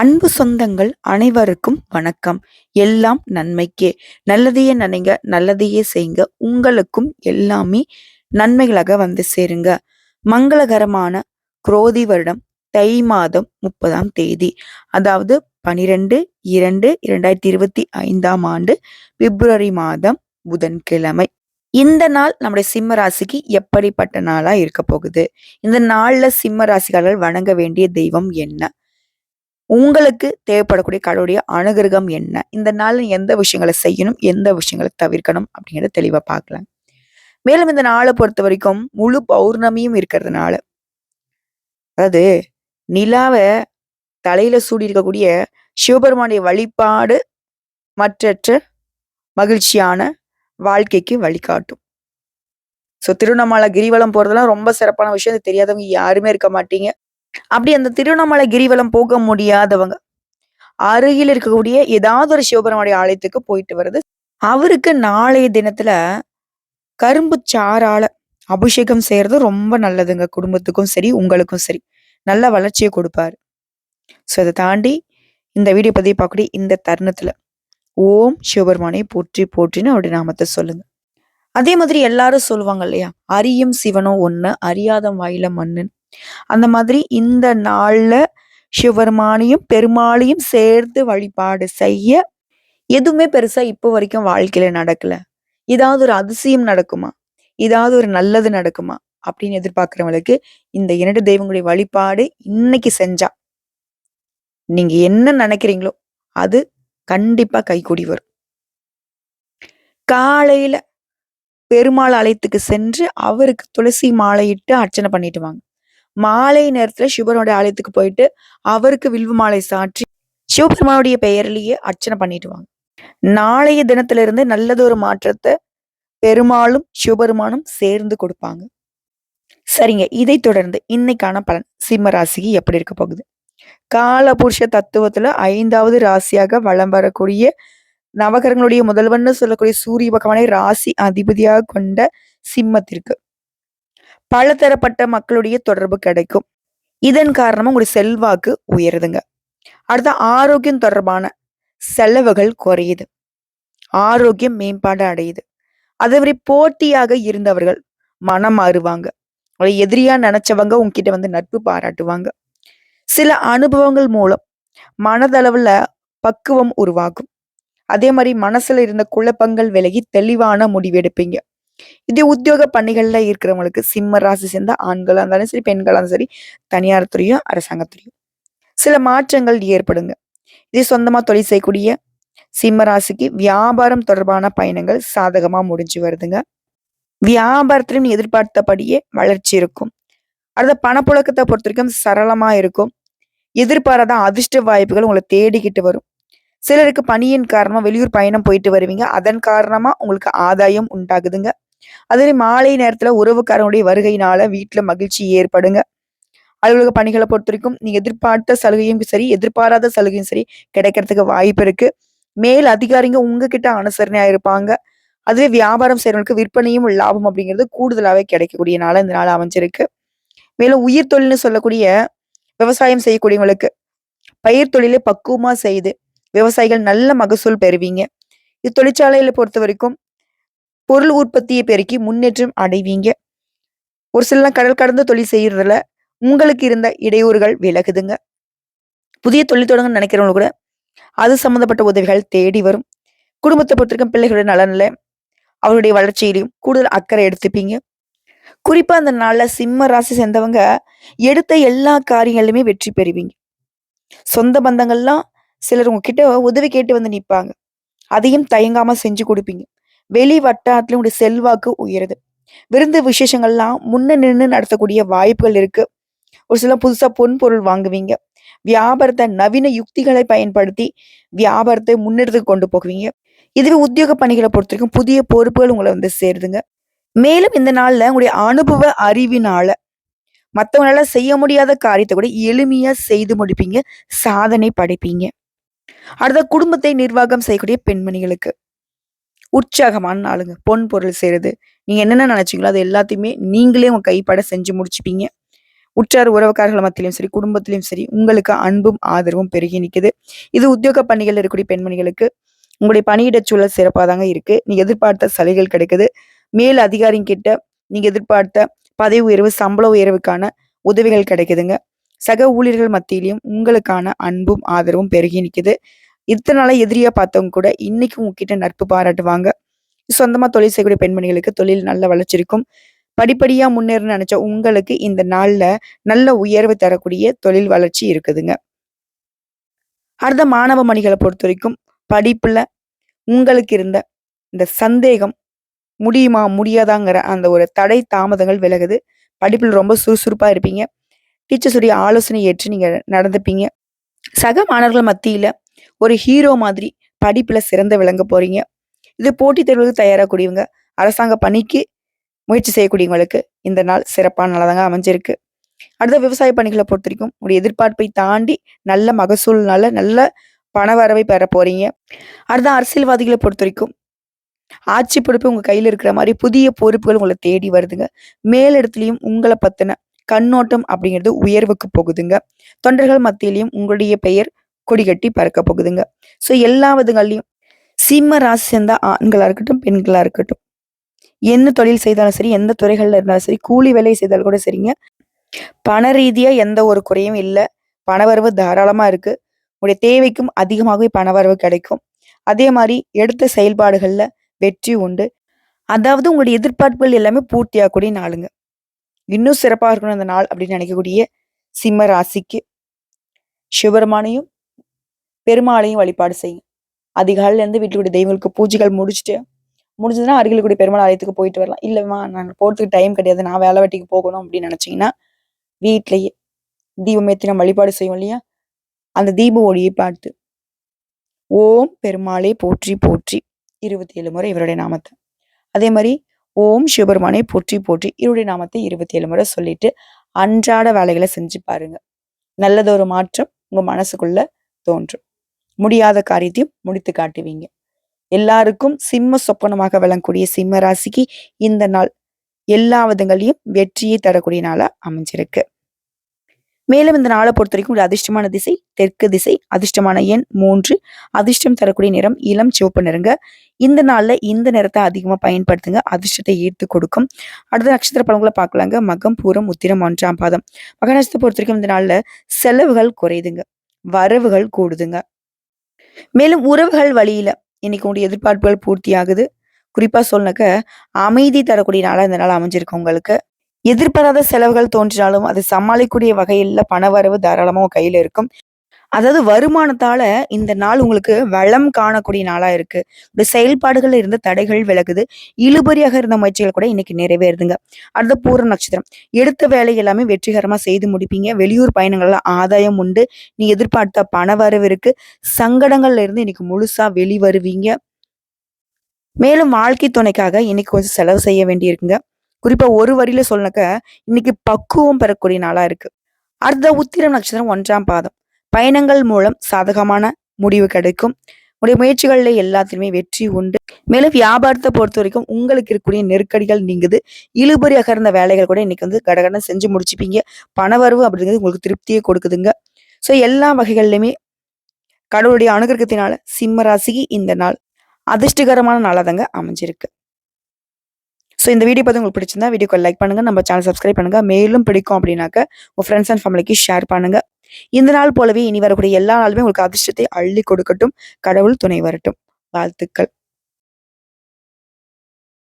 அன்பு சொந்தங்கள் அனைவருக்கும் வணக்கம். எல்லாம் நன்மைக்கே. நல்லதையே நினைங்க நல்லதையே செய்யுங்க. உங்களுக்கும் எல்லாமே நன்மைகளாக வந்து சேருங்க. மங்களகரமான குரோதி வருடம் தை மாதம் முப்பதாம் தேதி. அதாவது பனிரெண்டு இரண்டு இரண்டாயிரத்தி இருபத்தி ஐந்தாம் ஆண்டு பிப்ரவரி மாதம் புதன்கிழமை. இந்த நாள் நம்முடைய சிம்ம ராசிக்கு எப்படிப்பட்ட நாளா இருக்க போகுது? இந்த நாள்ல சிம்ம ராசிக்காரர்கள் வணங்க வேண்டிய தெய்வம் என்ன? உங்களுக்கு தேவைப்படக்கூடிய கடவுளுடைய அனுகிரகம் என்ன? இந்த நாள் எந்த விஷயங்களை செய்யணும்? எந்த விஷயங்களை தவிர்க்கணும்? அப்படிங்கிறத தெளிவாக பார்க்கலாம். மேலும் இந்த நாளை பொறுத்த வரைக்கும் முழு பௌர்ணமியும் இருக்கிறதுனால அதாவது நிலாவை தலையில சூடி இருக்கக்கூடிய சிவபெருமானுடைய வழிபாடு மற்றற்ற மகிழ்ச்சியான வாழ்க்கைக்கு வழிகாட்டும். ஸோ திருவண்ணாமலை கிரிவலம் போறதெல்லாம் ரொம்ப சிறப்பான விஷயம். தெரியாதவங்க யாருமே இருக்க மாட்டீங்க. அப்படி அந்த திருவண்ணாமலை கிரிவலம் போக முடியாதவங்க அருகில் இருக்கக்கூடிய ஏதாவது ஒரு சிவபெருமானுடைய ஆலயத்துக்கு போயிட்டு வருது அவருக்கு நாளைய தினத்துல கரும்பு சாறால அபிஷேகம் செய்யறது ரொம்ப நல்லதுங்க. குடும்பத்துக்கும் சரி உங்களுக்கும் சரி. நல்ல வளர்ச்சியை கொடுப்பாரு. ஸோ அதை தாண்டி இந்த வீடியோ பதிவு பார்க்கக்கூடிய இந்த தருணத்துல ஓம் சிவபெருமானை போற்றி போற்றின்னு அவருடைய நாமத்தை சொல்லுங்க. அதே மாதிரி எல்லாரும் சொல்லுவாங்க இல்லையா? அரியும் சிவனும் ஒன்று அறியாத வாயில மண்ணுன்னு. அந்த மாதிரி இந்த நாள்ல சிவபெருமானையும் பெருமாளையும் சேர்த்து வழிபாடு செய்ய எதுவுமே பெருசா இப்போ வரைக்கும் வாழ்க்கையில நடக்கல. ஏதாவது ஒரு அதிசயம் நடக்குமா? ஏதாவது ஒரு நல்லது நடக்குமா? அப்படின்னு எதிர்பார்க்கிறவங்களுக்கு இந்த இரண்டு தெய்வங்களுடைய வழிபாடு இன்னைக்கு செஞ்சா நீங்க என்ன நினைக்கிறீங்களோ அது கண்டிப்பா கைகூடி வரும். காலையில பெருமாள் ஆலயத்துக்கு சென்று அவருக்கு துளசி மாலையிட்டு அர்ச்சனை பண்ணிட்டு வாங்க. மாலை நேரத்துல சிவனுடைய ஆலயத்துக்கு போயிட்டு அவருக்கு வில்வு மாலை சாற்றி சிவபெருமானுடைய பெயர்லயே அர்ச்சனை பண்ணிட்டு வாங்க நாளைய தினத்துல இருந்து நல்லதொரு மாற்றத்தை பெருமாளும் சிவபெருமானும் சேர்ந்து கொடுப்பாங்க. சரிங்க இதை தொடர்ந்து இன்னைக்கான பலன் சிம்ம ராசிக்கு எப்படி இருக்க போகுது? காலபுருஷ தத்துவத்துல ஐந்தாவது ராசியாக வளம் வரக்கூடிய நவகரங்களுடைய முதல்வன்னு சொல்லக்கூடிய சூரிய பகவானை ராசி அதிபதியாக கொண்ட சிம்மத்திற்கு பலதரப்பட்ட மக்களுடைய தொடர்பு கிடைக்கும். இதன் காரணமாக உங்களுடைய செல்வாக்கு உயருதுங்க. அடுத்த ஆரோக்கியம் தொடர்பான செலவுகள் குறையுது. ஆரோக்கியம் மேம்பாடு அடையுது. அதே மாதிரி போட்டியாக இருந்தவர்கள் மனம் மாறுவாங்க. உங்களை எதிரியா நினைச்சவங்க உங்ககிட்ட வந்து நட்பு பாராட்டுவாங்க. சில அனுபவங்கள் மூலம் மனதளவுல பக்குவம் உருவாகும். அதே மாதிரி மனசுல இருந்த குழப்பங்கள் விலகி தெளிவான முடிவெடுப்பீங்க இதே உத்தியோக பணிகள்ல இருக்கிறவங்களுக்கு சிம்ம ராசி சேர்ந்த ஆண்களா இருந்தாலும் சரி பெண்களாக இருந்தாலும் சரி தனியார் துறையும் அரசாங்கத்துறையும். சில மாற்றங்கள் ஏற்படுங்க. இதே சொந்தமா தொழில் செய்யக்கூடிய சிம்ம ராசிக்கு வியாபாரம் தொடர்பான பயணங்கள் சாதகமா முடிஞ்சு வருதுங்க. வியாபாரத்திலும் எதிர்பார்த்தபடியே வளர்ச்சி இருக்கும். அடுத்த பணப்புழக்கத்தை பொறுத்த வரைக்கும் சரளமா இருக்கும். எதிர்பாராத அதிர்ஷ்ட வாய்ப்புகள் உங்களை தேடிக்கிட்டு வரும். சிலருக்கு பணியின் காரணமா வெளியூர் பயணம் போயிட்டு வருவீங்க. அதன் காரணமா உங்களுக்கு ஆதாயம் உண்டாகுதுங்க. அதே மாலை நேரத்துல உறவுக்காரனுடைய வருகையினால வீட்டுல மகிழ்ச்சி ஏற்படுங்க. அலுவலக பணிகளை பொறுத்த வரைக்கும் நீங்க எதிர்பார்த்த சலுகையும் சரி எதிர்பாராத சலுகையும் சரி கிடைக்கிறதுக்கு வாய்ப்பு இருக்கு. மேல் அதிகாரிங்க உங்ககிட்ட அனுசரணையா இருப்பாங்க. அதுவே வியாபாரம் செய்யறவங்களுக்கு விற்பனையும் லாபம் அப்படிங்கிறது கூடுதலாவே கிடைக்கக்கூடிய நாள் இந்த நாள் அமைஞ்சிருக்கு. மேலும் உயிர் தொழில்னு சொல்லக்கூடிய விவசாயம் செய்யக்கூடியவங்களுக்கு பயிர் தொழிலை பக்குவமா செய்து விவசாயிகள் நல்ல மகசூல் பெறுவீங்க. இது தொழிற்சாலையில பொறுத்த வரைக்கும் பொருள் உற்பத்தியை பெருக்கி முன்னேற்றம் அடைவீங்க. ஒரு சில கடல் கடந்த தொழில் செய்யறதுல உங்களுக்கு இருந்த இடையூறுகள் விலகுதுங்க. புதிய தொழில் தொடங்க நினைக்கிறவங்க கூட அது சம்பந்தப்பட்ட உதவிகள் தேடி வரும். குடும்பத்தை பொறுத்திருக்கும் பிள்ளைகளுடைய நலனில் அவருடைய வளர்ச்சியிலையும் கூடுதல் அக்கறை எடுத்துப்பீங்க. குறிப்பா அந்த நாள்ல சிம்ம ராசி சேர்ந்தவங்க எடுத்த எல்லா காரியங்களிலுமே வெற்றி பெறுவீங்க. சொந்த பந்தங்கள்லாம் சிலர் உங்ககிட்ட உதவி கேட்டு வந்து நிற்பாங்க அதையும் தயங்காம செஞ்சு கொடுப்பீங்க. வெளி வட்டாரத்துல உடைய செல்வாக்கு உயருது. விருந்து விசேஷங்கள்லாம் முன்ன நின்று நடத்தக்கூடிய வாய்ப்புகள் இருக்கு. ஒரு சில புதுசா பொன் பொருள் வாங்குவீங்க. வியாபாரத்தை நவீன யுக்திகளை பயன்படுத்தி வியாபாரத்தை முன்னெடுத்து கொண்டு போகுவீங்க. இதுவே உத்தியோக பணிகளை பொறுத்த வரைக்கும் புதிய பொறுப்புகள் உங்களை வந்து சேருதுங்க. மேலும் இந்த நாள்ல உங்களுடைய அனுபவ அறிவினால மற்றவங்களால செய்ய முடியாத காரியத்தை கூட எளிமையா செய்து முடிப்பீங்க. சாதனை படைப்பீங்க. அடுத்த குடும்பத்தை நிர்வாகம் செய்யக்கூடிய பெண்மணிகளுக்கு. உற்சாகமான நாளுங்க பொன் பொருள் செய்யறது நீங்க என்னென்ன நினைச்சீங்களோ அது எல்லாத்தையுமே நீங்களே உங்க கைப்பட செஞ்சு முடிச்சுப்பீங்க. உற்றார் உறவுக்காரர்கள் மத்தியிலும் சரி குடும்பத்திலையும் சரி உங்களுக்கு அன்பும் ஆதரவும் பெருகி நிற்குது இது உத்தியோக பணிகள் இருக்கக்கூடிய பெண்மணிகளுக்கு உங்களுடைய பணியிட சூழல் சிறப்பாக தாங்க இருக்கு. நீங்க எதிர்பார்த்த சலுகைகள் கிடைக்குது. மேல் அதிகாரிங்க கிட்ட நீங்க எதிர்பார்த்த பதவி உயர்வு சம்பள உயர்வுக்கான உதவிகள் கிடைக்குதுங்க. சக ஊழியர்கள் மத்தியிலையும் உங்களுக்கான அன்பும் ஆதரவும் பெருகி நிற்குது இத்தனை நாளாக எதிரியாக பார்த்தவங்க கூட இன்னைக்கு உங்ககிட்ட நட்பு பாராட்டுவாங்க. சொந்தமாக தொழில் செய்யக்கூடிய பெண்மணிகளுக்கு தொழில் நல்ல வளர்ச்சி இருக்கும். படிப்படியாக முன்னேறணும்னு நினச்ச உங்களுக்கு இந்த நாளில் நல்ல உயர்வு தரக்கூடிய தொழில் வளர்ச்சி இருக்குதுங்க. அடுத்த மாணவ மணிகளை பொறுத்த வரைக்கும் படிப்பில் உங்களுக்கு இருந்த இந்த சந்தேகம் முடியுமா முடியாதாங்கிற அந்த ஒரு தடை தாமதங்கள் விலகுது. படிப்பில் ரொம்ப சுறுசுறுப்பாக இருப்பீங்க. டீச்சர்ஸுடைய ஆலோசனை ஏற்று நீங்கள் நடந்துப்பீங்க. சக மாணவர்கள் மத்தியில் ஒரு ஹீரோ மாதிரி படிப்பில் சிறந்து விளங்க போறீங்க. இது போட்டித் தேர்வுக்கு தயாராகக்கூடியவங்க அரசாங்க பணிக்கு முயற்சி செய்யக்கூடியவங்களுக்கு இந்த நாள் சிறப்பான நல்லதாங்க அமைஞ்சிருக்கு. அடுத்த விவசாய பணிகளை பொறுத்த வரைக்கும் உங்களுடைய எதிர்பார்ப்பை தாண்டி நல்ல மகசூல்னால நல்ல பண வரவை பெற போறீங்க. அடுத்த அரசியல்வாதிகளை பொறுத்த வரைக்கும் ஆட்சி பொறுப்பு உங்க கையில இருக்கிற மாதிரி புதிய பொறுப்புகள் உங்களை தேடி வருதுங்க. மேலிடத்துலையும் உங்களை பத்தின கண்ணோட்டம் அப்படிங்கிறது உயர்வுக்கு போகுதுங்க. தொண்டர்கள் மத்தியிலையும் உங்களுடைய பெயர் கொடிகட்டி பறக்க போகுதுங்க. ஸோ எல்லா விதங்கள்லையும் சிம்ம ராசி சேர்ந்தா ஆண்களா இருக்கட்டும் பெண்களா இருக்கட்டும். என்ன தொழில் செய்தாலும் சரி எந்த துறைகள்ல இருந்தாலும் சரி கூலி வேலை செய்தாலும் கூட சரிங்க. பண ரீதியா எந்த ஒரு குறையும் இல்லை. பணவரவு தாராளமா இருக்கு. உங்களுடைய தேவைக்கும் அதிகமாகவே பணவரவு கிடைக்கும். அதே மாதிரி எடுத்த செயல்பாடுகள்ல வெற்றி உண்டு. அதாவது உங்களுடைய எதிர்பார்ப்புகள் எல்லாமே பூர்த்தியாகக்கூடிய நாளுங்க. இன்னும் சிறப்பாக இருக்கணும் அந்த நாள் அப்படின்னு நினைக்கக்கூடிய சிம்ம ராசிக்கு. சிவபெருமானையும் பெருமாளையும் வழிபாடு செய்யும். அதிகாலையிலேருந்து இருந்து தெய்வங்களுக்கு பூஜைகள் முடிச்சுட்டு முடிஞ்சதுன்னா அருகில் கூடிய பெருமாள் ஆலயத்துக்கு போயிட்டு வரலாம். இல்லைம்மா நான் போகிறதுக்கு டைம் கிடையாது. நான் வேலை வெட்டிக்கு போகணும் அப்படின்னு நினச்சிங்கன்னா வீட்லேயே தீபம் ஏற்றி நம்ம வழிபாடு செய்வோம் இல்லையா? அந்த தீப ஒளியை பார்த்து ஓம் பெருமாளே போற்றி போற்றி. இருபத்தி ஏழு முறை இவருடைய நாமத்தை. அதே மாதிரி ஓம் சிவபெருமானை போற்றி போற்றி. இவருடைய நாமத்தை இருபத்தி ஏழு முறை சொல்லிட்டு அன்றாட வேலைகளை செஞ்சு பாருங்க. நல்லதொரு மாற்றம் உங்க மனசுக்குள்ள தோன்றும். முடியாத காரியத்தையும் முடித்து காட்டுவீங்க. எல்லாருக்கும் சிம்ம சொப்பனமாக விளங்கக்கூடிய சிம்ம ராசிக்கு இந்த நாள் எல்லா விதங்களையும் வெற்றியை தரக்கூடிய நாளா அமைஞ்சிருக்கு. மேலும் இந்த நாளை பொறுத்த வரைக்கும் ஒரு அதிர்ஷ்டமான திசை தெற்கு திசை அதிர்ஷ்டமான எண் மூன்று அதிர்ஷ்டம் தரக்கூடிய நிறம் இளம் சிவப்பு நிறங்க இந்த நாள்ல இந்த நிறத்தை அதிகமாக பயன்படுத்துங்க. அதிர்ஷ்டத்தை ஈர்த்து கொடுக்கும். அடுத்த நட்சத்திர பழங்களை பார்க்கலாங்க. மகம் பூரம் உத்திரம் ஒன்றாம் பாதம். மக நட்சத்திரத்தை பொறுத்த வரைக்கும் இந்த நாள்ல செலவுகள் குறையுதுங்க. வரவுகள் கூடுதுங்க. மேலும் உறவுகள் வழியில இன்னைக்கு உங்களுடைய எதிர்பார்ப்புகள் பூர்த்தி ஆகுது குறிப்பா சொன்னக்க அமைதி தரக்கூடிய நாளா இந்த நாள் அமைஞ்சிருக்கு உங்களுக்கு. எதிர்பாராத செலவுகள் தோன்றினாலும் அதை சமாளிக்கக்கூடிய வகையில் பணவரவு தாராளமா உங்க கையில இருக்கும். அதாவது வருமானத்தால இந்த நாள் உங்களுக்கு வளம் காணக்கூடிய நாளா இருக்கு. இந்த செயல்பாடுகள் இருந்த தடைகள் விலகுது. இழுபறியாக இருந்த முயற்சிகள் கூட இன்னைக்கு நிறைவேறுதுங்க. அடுத்த பூர நட்சத்திரம். எடுத்த வேலை எல்லாமே வெற்றிகரமா செய்து முடிப்பீங்க. வெளியூர் பயணங்கள்ல ஆதாயம் உண்டு. நீ எதிர்பார்த்த பண வரவு இருக்கு. சங்கடங்கள்ல இருந்து இன்னைக்கு முழுசா வெளிவருவீங்க. மேலும் வாழ்க்கை துணைக்காக இன்னைக்கு கொஞ்சம் செலவு செய்ய வேண்டியிருக்குங்க. குறிப்பா ஒரு வரியில சொல்லக்க இன்னைக்கு பக்குவம் பெறக்கூடிய நாளா இருக்கு. அடுத்த உத்திரம் நட்சத்திரம் ஒன்றாம் பாதம். பயணங்கள் மூலம் சாதகமான முடிவு கிடைக்கும். உடைய முயற்சிகளில் எல்லாத்துலயுமே வெற்றி உண்டு. மேலும் வியாபாரத்தை பொறுத்த வரைக்கும் உங்களுக்கு இருக்கக்கூடிய நெருக்கடிகள் நீங்குது. இழுபறி அகர்ந்த வேலைகள் கூட இன்னைக்கு வந்து கடகடன் செஞ்சு முடிச்சுப்பீங்க. பணவரவு அப்படிங்கிறது உங்களுக்கு திருப்தியை கொடுக்குதுங்க. ஸோ எல்லா வகைகள்லையுமே கடவுளுடைய அனுகிரகத்தினால சிம்ம ராசிக்கு இந்த நாள் அதிர்ஷ்டகரமான நாளாக தாங்க அமைஞ்சிருக்கு. ஸோ இந்த வீடியோ பார்த்து உங்களுக்கு பிடிச்சிருந்தா வீடியோக்கு லைக் பண்ணுங்க. நம்ம சேனல் சப்ஸ்கிரைப் பண்ணுங்க. மேலும் பிடிக்கும் அப்படின்னாக்க உங்கள் ஃப்ரெண்ட்ஸ் அண்ட் ஃபேமிலிக்கு ஷேர் பண்ணுங்கள் இந்த நாள் போலவே இனி வரக்கூடிய எல்லா நாளுமே உங்களுக்கு அதிர்ஷ்டத்தை அள்ளி கொடுக்கட்டும். கடவுள் துணை வரட்டும். வாழ்த்துக்கள்.